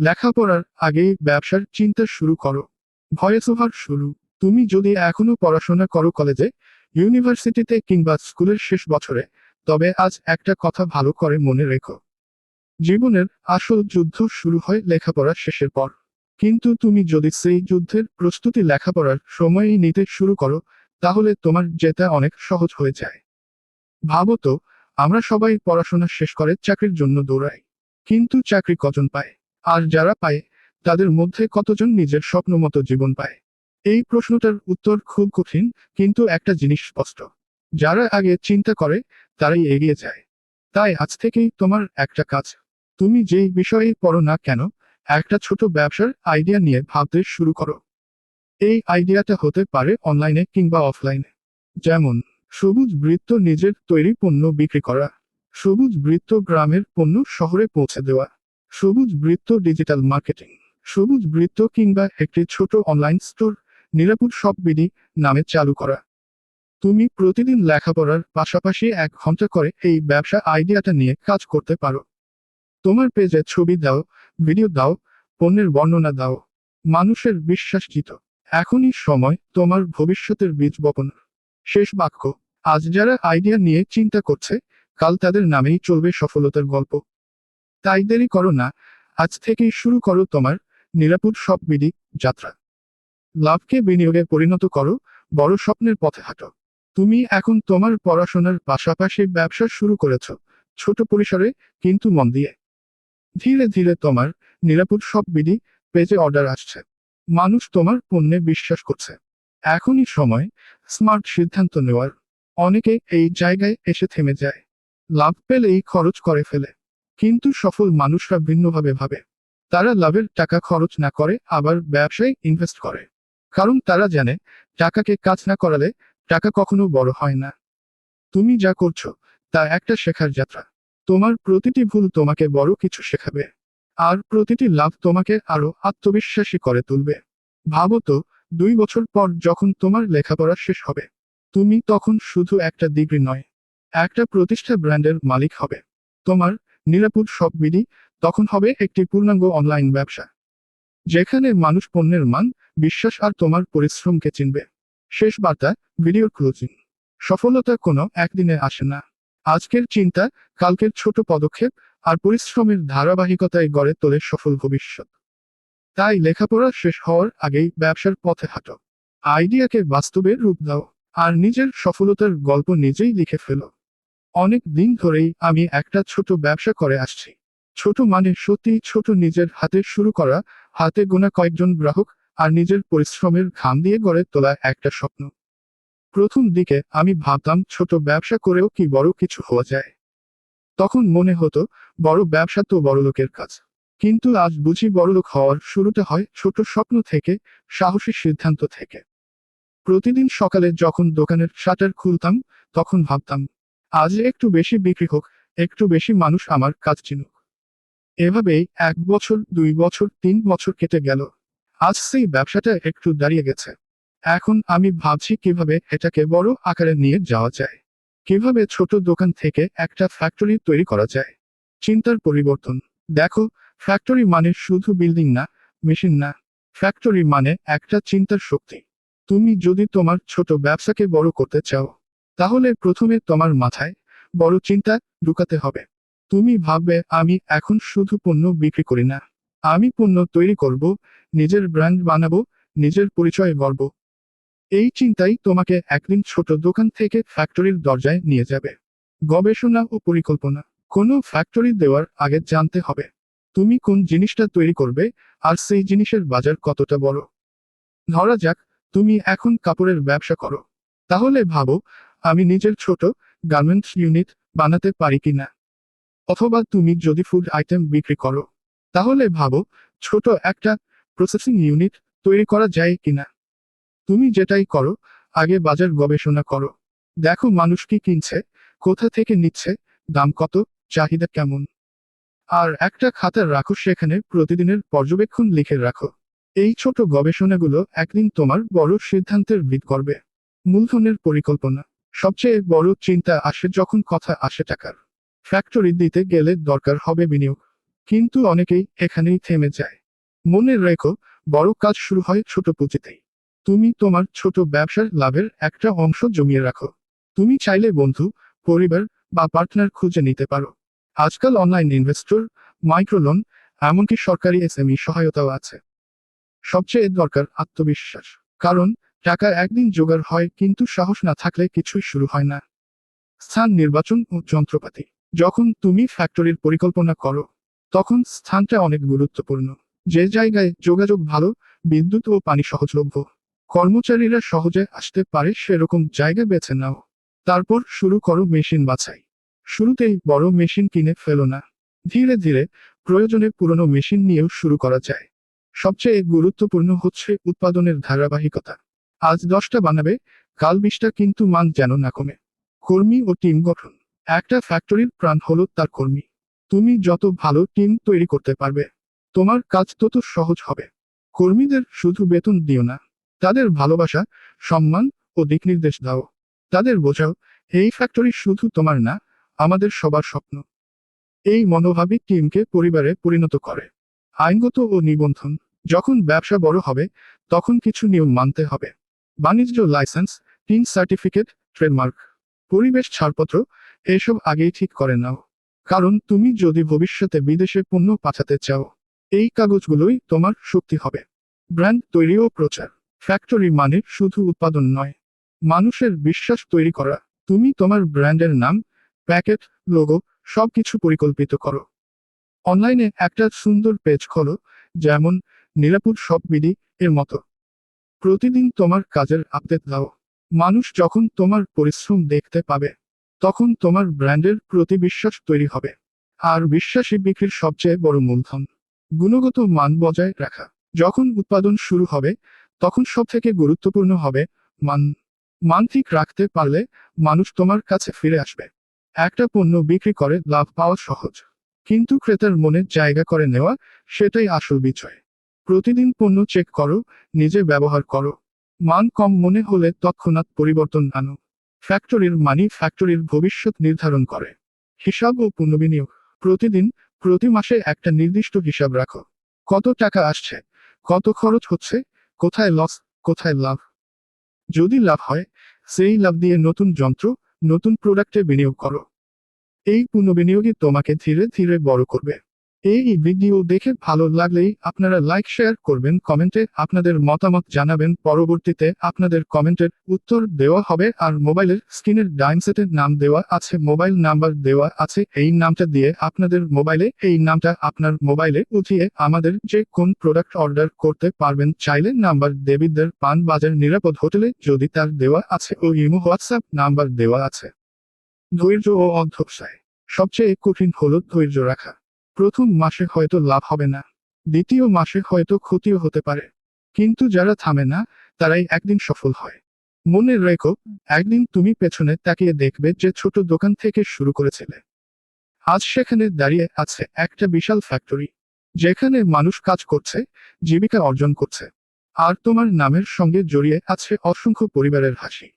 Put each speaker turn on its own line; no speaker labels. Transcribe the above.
লেখাপড়ার আগেই ব্যবসার চিন্তা শুরু করো। ভয়েস ওভার শুরু। তুমি যদি এখনও পড়াশোনা করো কলেজে, ইউনিভার্সিটিতে কিংবা স্কুলের শেষ বছরে, তবে আজ একটা কথা ভালো করে মনে রেখো। জীবনের আসল যুদ্ধ শুরু হয় লেখাপড়া শেষের পর। কিন্তু তুমি যদি সেই যুদ্ধের প্রস্তুতি লেখাপড়ার সময়ই নিতে শুরু করো, তাহলে তোমার যেটা অনেক সহজ হয়ে যায়। ভাবো তো, আমরা সবাই পড়াশোনা শেষ করে চাকরির জন্য দৌড়াই। কিন্তু চাকরি কজন পায়? আর যারা পায়, তাদের মধ্যে কতজন নিজের স্বপ্ন মতো জীবন পায়? এই প্রশ্নটার উত্তর খুব কঠিন, কিন্তু একটা জিনিস স্পষ্ট। যারা আগে চিন্তা করে, তারাই এগিয়ে যায়। তাই আজ থেকেই তোমার একটা কাজ। তুমি যেই বিষয়ে পড়ো না কেন, একটা ছোট ব্যবসার আইডিয়া নিয়ে ভাবতে শুরু করো। এই আইডিয়াটা হতে পারে অনলাইনে কিংবা অফলাইনে। যেমন, সবুজ বৃত্ত নিজের তৈরি পণ্য বিক্রি করা। সবুজ বৃত্ত গ্রামের পণ্য শহরে পৌঁছে দেওয়া। সবুজ বৃত্ত ডিজিটাল মার্কেটিং। সবুজ বৃত্ত কিংবা একটি ছোট অনলাইন স্টোর নিরাপদ সব বিডি নামে চালু করা। তুমি প্রতিদিন লেখাপড়ার পাশাপাশি এক ঘণ্টা করে এই ব্যবসা আইডিয়াটা নিয়ে কাজ করতে পারো। তোমার পেজে ছবি দাও, ভিডিও দাও, পণ্যের বর্ণনা দাও। মানুষের বিশ্বাস জিত। এখনই সময় তোমার ভবিষ্যতের বীজ বপন। শেষ বাক্য, আজ যারা আইডিয়া নিয়ে চিন্তা করছে, কাল তাদের নামেই চলবে সফলতার গল্প। তাই দেরি করো না। আজ থেকেই শুরু করো তোমার নিরাপদ সব বিধি যাত্রা। লাভকে বিনিয়োগে পরিণত করো, বড় স্বপ্নের পথে হাঁটো। তুমি এখন তোমার পড়াশোনার পাশাপাশি ব্যবসা শুরু করেছ, ছোট পরিসরে কিন্তু মন দিয়ে। ধীরে ধীরে তোমার নিরাপদ সব বিধি পেজে অর্ডার আসছে। মানুষ তোমার পণ্যে বিশ্বাস করছে। এখনই সময় স্মার্ট সিদ্ধান্ত নেওয়ার। অনেকে এই জায়গায় এসে থেমে যায়। লাভ পেলেই খরচ করে ফেলে। কিন্তু সফল মানুষরা ভিন্নভাবে ভাবে। তারা লাভের টাকা খরচ না করে, আবার ব্যবসায় ইনভেস্ট করে। কারণ তারা জানে, টাকাকে কাজ না করালে টাকা কখনো বড় হয় না। তুমি যা করছ, তা একটা শেখার যাত্রা। তোমার প্রতিটি ভুল তোমাকে বড় কিছু শেখাবে। আর প্রতিটি লাভ তোমাকে আরও আত্মবিশ্বাসী করে তুলবে। ভাবো তো, দুই বছর পর যখন তোমার লেখাপড়া শেষ হবে, তুমি তখন শুধু একটা ডিগ্রি নয়, একটা প্রতিষ্ঠা ব্র্যান্ডের মালিক হবে। তোমার নিরাপদ সব বিধি, তখন হবে একটি পূর্ণাঙ্গ অনলাইন ব্যবসা। যেখানে মানুষ পণ্যের মান, বিশ্বাস আর তোমার পরিশ্রমকে চিনবে। শেষ বার্তা ভিডিও ক্লোজিং সফলতা কোনো একদিনে আসে না। আজকের চিন্তা, কালকের ছোট পদক্ষেপ আর পরিশ্রমের ধারাবাহিকতায় গড়ে তোলে সফল ভবিষ্যৎ। তাই লেখাপড়া শেষ হওয়ার আগেই ব্যবসার পথে হাঁটো। আইডিয়াকে বাস্তবে রূপ দাও আর নিজের সফলতার গল্প নিজেই লিখে ফেলো। অনেক দিন ধরেই আমি একটা ছোট ব্যবসা করে আসছি। ছোট মানে সত্যি ছোট নিজের হাতে শুরু করা, হাতে গোনা কয়েকজন গ্রাহক আর নিজের পরিশ্রমের ঘাম দিয়ে গড়ে তোলা একটা স্বপ্ন। প্রথম দিকে আমি ভাবতাম ছোট ব্যবসা করেও কি বড় কিছু হওয়া যায়। তখন মনে হতো, বড় ব্যবসা তো বড় লোকের কাজ। কিন্তু আজ বুঝি বড়লোক হওয়ার শুরুটা হয় ছোট স্বপ্ন থেকে, সাহসী সিদ্ধান্ত থেকে। প্রতিদিন সকালে যখন দোকানের শাটার খুলতাম, তখন ভাবতাম আজ একটু বেশি বিক্রি হোক, একটু বেশি মানুষ আমার কাজ চিনুক। এভাবেই এক বছর, দুই বছর, তিন বছর কেটে গেল। আজ সেই ব্যবসাটা একটু দাঁড়িয়ে গেছে। এখন আমি ভাবছি কীভাবে এটাকে বড় আকারে নিয়ে যাওয়া যায়। কীভাবে ছোট দোকান থেকে একটা ফ্যাক্টরি তৈরি করা যায়। চিন্তার পরিবর্তন। দেখো ফ্যাক্টরি মানে শুধু বিল্ডিং না মেশিন না। ফ্যাক্টরি মানে একটা চিন্তার শক্তি। তুমি যদি তোমার ছোট ব্যবসাকে বড় করতে চাও তাহলে প্রথমে তোমার মাথায় বড় চিন্তা ঢুকাতে হবে। তুমি ভাববে, আমি এখন শুধু পণ্য বিক্রি করি না। আমি পণ্য তৈরি করব, নিজের ব্র্যান্ড বানাবো, নিজের পরিচয় গর্ব এই চিন্তাই তোমাকে একদিন ছোট দোকান থেকে ফ্যাক্টরির দরজায় নিয়ে যাবে। গবেষণা ও পরিকল্পনা। কোনো ফ্যাক্টরি দেওয়ার আগে জানতে হবে, তুমি কোন জিনিসটা তৈরি করবে আর সেই জিনিসের বাজার কতটা বড়। ধরা যাক, তুমি এখন কাপড়ের ব্যবসা করো। তাহলে ভাবো আমি নিজের ছোট গার্মেন্টস ইউনিট বানাতে পারি কিনা? অথবা তুমি যদি ফুড আইটেম বিক্রি করো, তাহলে ভাবো ছোট একটা প্রসেসিং ইউনিট তৈরি করা যায় কিনা। তুমি যেটাই করো, আগে বাজার গবেষণা করো। দেখো মানুষ কি কিনছে, কোথা থেকে নিচ্ছে, দাম কত, চাহিদা কেমন। আর একটা খাতা রাখো সেখানে প্রতিদিনের পর্যবেক্ষণ লিখে রাখো। এই ছোট গবেষণাগুলো একদিন তোমার বড় সিদ্ধান্তের ভিত করবে। মূলধনের পরিকল্পনা। সবচেয়ে বড় চিন্তা আসে যখন কথা আসে টাকার। ফ্যাক্টরি দিতে গেলে দরকার হবে বিনিয়োগ। কিন্তু অনেকেই এখানেই থেমে যায়। মনে রেখো, বড় কাজ শুরু হয় ছোট পুঁজিতেই। তুমি তোমার ছোট ব্যবসার লাভের একটা অংশ জমিয়ে রাখো। তুমি চাইলে বন্ধু, পরিবার বা পার্টনার খুঁজে নিতে পারো। আজকাল অনলাইন ইনভেস্টর মাইক্রোলোন এমনকি সরকারি এসএমই সহায়তাও আছে। সবচেয়ে দরকার আত্মবিশ্বাস। কারণ টাকা একদিন জোগাড় হয়, কিন্তু সাহস না থাকলে কিছুই শুরু হয় না। স্থান নির্বাচন ও যন্ত্রপাতি। যখন তুমি ফ্যাক্টরির পরিকল্পনা করো, তখন স্থানটা অনেক গুরুত্বপূর্ণ। যে জায়গায় যোগাযোগ ভালো, বিদ্যুৎ ও পানি সহজলভ্য। কর্মচারীরা সহজে আসতে পারে, সেরকম জায়গা বেছে নাও। তারপর শুরু করো মেশিন বাছাই। শুরুতেই বড় মেশিন কিনে ফেলো না। ধীরে ধীরে প্রয়োজনে পুরনো মেশিন নিয়েও শুরু করা যায়। সবচেয়ে গুরুত্বপূর্ণ হচ্ছে উৎপাদনের ধারাবাহিকতা। আজ দশটা বানাবে, কাল বিশটা কিন্তু মান যেন না কমে। কর্মী ও টিম গঠন। একটা ফ্যাক্টরির প্রাণ হলো তার কর্মী। তুমি যত ভালো টিম তৈরি করতে পারবে, তোমার কাজ তত সহজ হবে। কর্মীদের শুধু বেতন দিও না, তাদের ভালোবাসা, সম্মান ও দিক নির্দেশ দাও। তাদের বোঝাও, এই ফ্যাক্টরি শুধু তোমার না, আমাদের সবার স্বপ্ন। এই মনোভাবই টিমকে পরিবারে পরিণত করে। আইনগত ও নিবন্ধন, যখন ব্যবসা বড় হবে, তখন কিছু নিয়ম মানতে হবে। বাণিজ্য লাইসেন্স টিন সার্টিফিকেট, ট্রেডমার্ক, পরিবেশ ছাড়পত্র, এসব আগেই ঠিক করে নাও। কারণ তুমি যদি ভবিষ্যতে বিদেশে পণ্য পাঠাতে চাও, এই কাগজগুলোই তোমার শক্তি হবে। ব্র্যান্ড তৈরি ও প্রচার। ফ্যাক্টরি মানে শুধু উৎপাদন নয়, মানুষের বিশ্বাস তৈরি করা। তুমি তোমার ব্র্যান্ডের নাম, প্যাকেট, লোগো, সবকিছু পরিকল্পিত করো। অনলাইনে একটা সুন্দর পেজ খোলো, যেমন নিরাপদ সব বিধি এর মতো। প্রতিদিন তোমার কাজের আপডেট দাও। মানুষ যখন তোমার পরিশ্রম দেখতে পাবে, তখন তোমার ব্র্যান্ডের প্রতি বিশ্বাস তৈরি হবে। আর বিশ্বাসী বিক্রির সবচেয়ে বড় মূলধন, গুণগত মান বজায় রাখা। যখন উৎপাদন শুরু হবে, তখন সব থেকে গুরুত্বপূর্ণ হবে মান। মান ঠিক রাখতে পারলে মানুষ তোমার কাছে ফিরে আসবে। একটা পণ্য বিক্রি করে লাভ পাওয়া সহজ। কিন্তু ক্রেতার মনে জায়গা করে নেওয়া, সেটাই আসল বিষয় প্রতিদিন পণ্য চেক করো, নিজে ব্যবহার করো। মান কম মনে হলে তৎক্ষণাৎ পরিবর্তন আনো। ফ্যাক্টরির মানি ফ্যাক্টরির ভবিষ্যৎ নির্ধারণ করে। হিসাব ও পুনর্বিনিয়োগ। প্রতিদিন, প্রতি মাসে একটা নির্দিষ্ট হিসাব রাখো। কত টাকা আসছে? কত খরচ হচ্ছে? কোথায় লস কোথায় লাভ? যদি লাভ হয়, সেই লাভ দিয়ে নতুন যন্ত্র, নতুন প্রোডাক্টে বিনিয়োগ করো। এই পুনর্বিনিয়োগই তোমাকে ধীরে ধীরে বড় করবে। এই ভিডিও দেখে ভালো লাগলেই আপনারা লাইক, শেয়ার করবেন, কমেন্টে আপনাদের মতামত জানাবেন। পরবর্তীতে আপনাদের কমেন্টের উত্তর দেওয়া হবে আর মোবাইলের স্ক্রিনের ডাইন সেটের নাম দেওয়া আছে, মোবাইল নাম্বার দেওয়া আছে। এই নামটা দিয়ে আপনাদের মোবাইলে, এই নামটা আপনার মোবাইলে উঠিয়ে আমাদের যে কোন প্রোডাক্ট অর্ডার করতে পারবেন, চাইলে নাম্বার দেবিদ্দের পান বাজার নিরাপদ হোটেলে যদি তার দেওয়া আছে ও ইমো, হোয়াটসঅ্যাপ নাম্বার দেওয়া আছে। ধৈর্য ও অধ্যবসায়। সবচেয়ে কঠিন হলো ধৈর্য রাখা। প্রথম মাসে হয়তো লাভ হবে না, দ্বিতীয় মাসে হয়তো ক্ষতিও হতে পারে। কিন্তু যারা থামে না, তারাই একদিন সফল হয়। মনে রেখো, একদিন তুমি পেছনে তাকিয়ে দেখবে যে ছোট দোকান থেকে শুরু করেছিলে। আজ সেখানে দাঁড়িয়ে আছে একটা বিশাল ফ্যাক্টরি যেখানে মানুষ কাজ করছে, জীবিকা অর্জন করছে। আর তোমার নামের সঙ্গে জড়িয়ে আছে অসংখ্য পরিবারের হাসি।